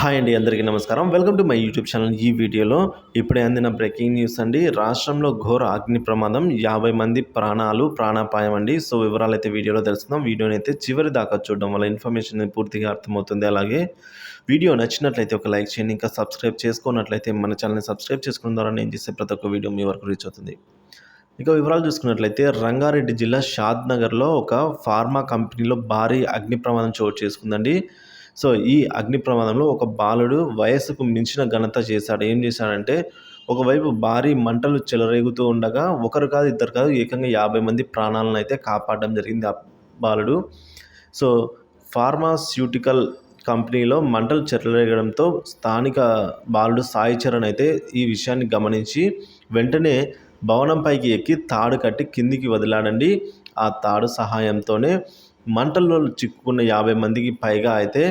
Hi అండి అందరికీ నమస్కారం. Welcome to my YouTube channel. ఈ వీడియోలో ఇప్పుడే అందిన బ్రేకింగ్ న్యూస్ అండి. రాష్ట్రంలో ఘోర అగ్ని ప్రమాదం యాభై మంది ప్రాణాలు ప్రాణాపాయం అండి. సో వివరాలు అయితే వీడియోలో తెలుసుకుందాం. వీడియోని అయితే చివరి దాకా చూడడం వల్ల ఇన్ఫర్మేషన్ పూర్తిగా అర్థమవుతుంది. అలాగే వీడియో నచ్చినట్లయితే ఒక లైక్ చేయండి. ఇంకా సబ్స్క్రైబ్ చేసుకున్నట్లయితే మన ఛానల్ని సబ్స్క్రైబ్ చేసుకున్న ద్వారా నేను చేసే ప్రతి ఒక్క వీడియో మీ వరకు రీచ్ అవుతుంది. ఇక వివరాలు చూసుకున్నట్లయితే రంగారెడ్డి జిల్లా షాద్ నగర్లో ఒక ఫార్మా కంపెనీలో భారీ అగ్ని ప్రమాదం చోటు చేసుకుందండి. సో ఈ అగ్ని ప్రమాదంలో ఒక బాలుడు వయస్సుకు మించిన ఘనత చేశాడు. ఏం చేశాడంటే ఒకవైపు భారీ మంటలు చెలరేగుతూ ఉండగా ఒకరు కాదు ఇద్దరు కాదు ఏకంగా యాభై మంది ప్రాణాలను అయితే కాపాడడం జరిగింది ఆ బాలుడు. సో ఫార్మాస్యూటికల్ కంపెనీలో మంటలు చెలరేగడంతో స్థానిక బాలుడు సాయి చరణ్ అయితే ఈ విషయాన్ని గమనించి వెంటనే భవనంపైకి ఎక్కి తాడు కట్టి కిందికి వదిలాడండి. ఆ తాడు సహాయంతోనే మంటల్లో చిక్కుకున్న యాభై మందికి పైగా అయితే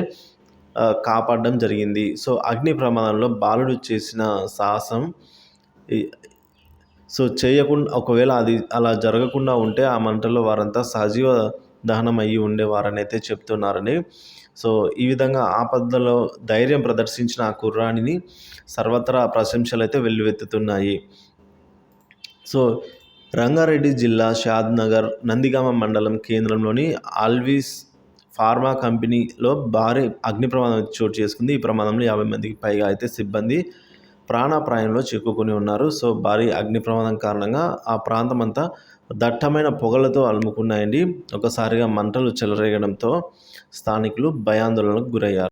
కాపాడడం జరిగింది. సో అగ్ని ప్రమాదంలో బాలుడు చేసిన సాహసం సో చేయకుండా ఒకవేళ అది అలా జరగకుండా ఉంటే ఆ మంటల్లో వారంతా సజీవ దహనం అయ్యి ఉండేవారని అయితే చెప్తున్నారని. సో ఈ విధంగా ఆపదలో ధైర్యం ప్రదర్శించిన ఆ కుర్రాడిని సర్వత్రా ప్రశంసలు అయితే వెల్లువెత్తుతున్నాయి. సో రంగారెడ్డి జిల్లా షాద్నగర్ నందిగామ మండలం కేంద్రంలోని ఆల్వీస్ ఫార్మా కంపెనీలో భారీ అగ్ని ప్రమాదం చోటు చేసుకుంది. ఈ ప్రమాదంలో యాభై మందికి పైగా అయితే సిబ్బంది ప్రాణాప్రాయంలో చిక్కుకుని ఉన్నారు. సో భారీ అగ్ని ప్రమాదం కారణంగా ఆ ప్రాంతం అంతా దట్టమైన పొగలతో అలుముకున్నాయండి. ఒకసారిగా మంటలు చెలరేగడంతో స్థానికులు భయాందోళనకు గురయ్యారు.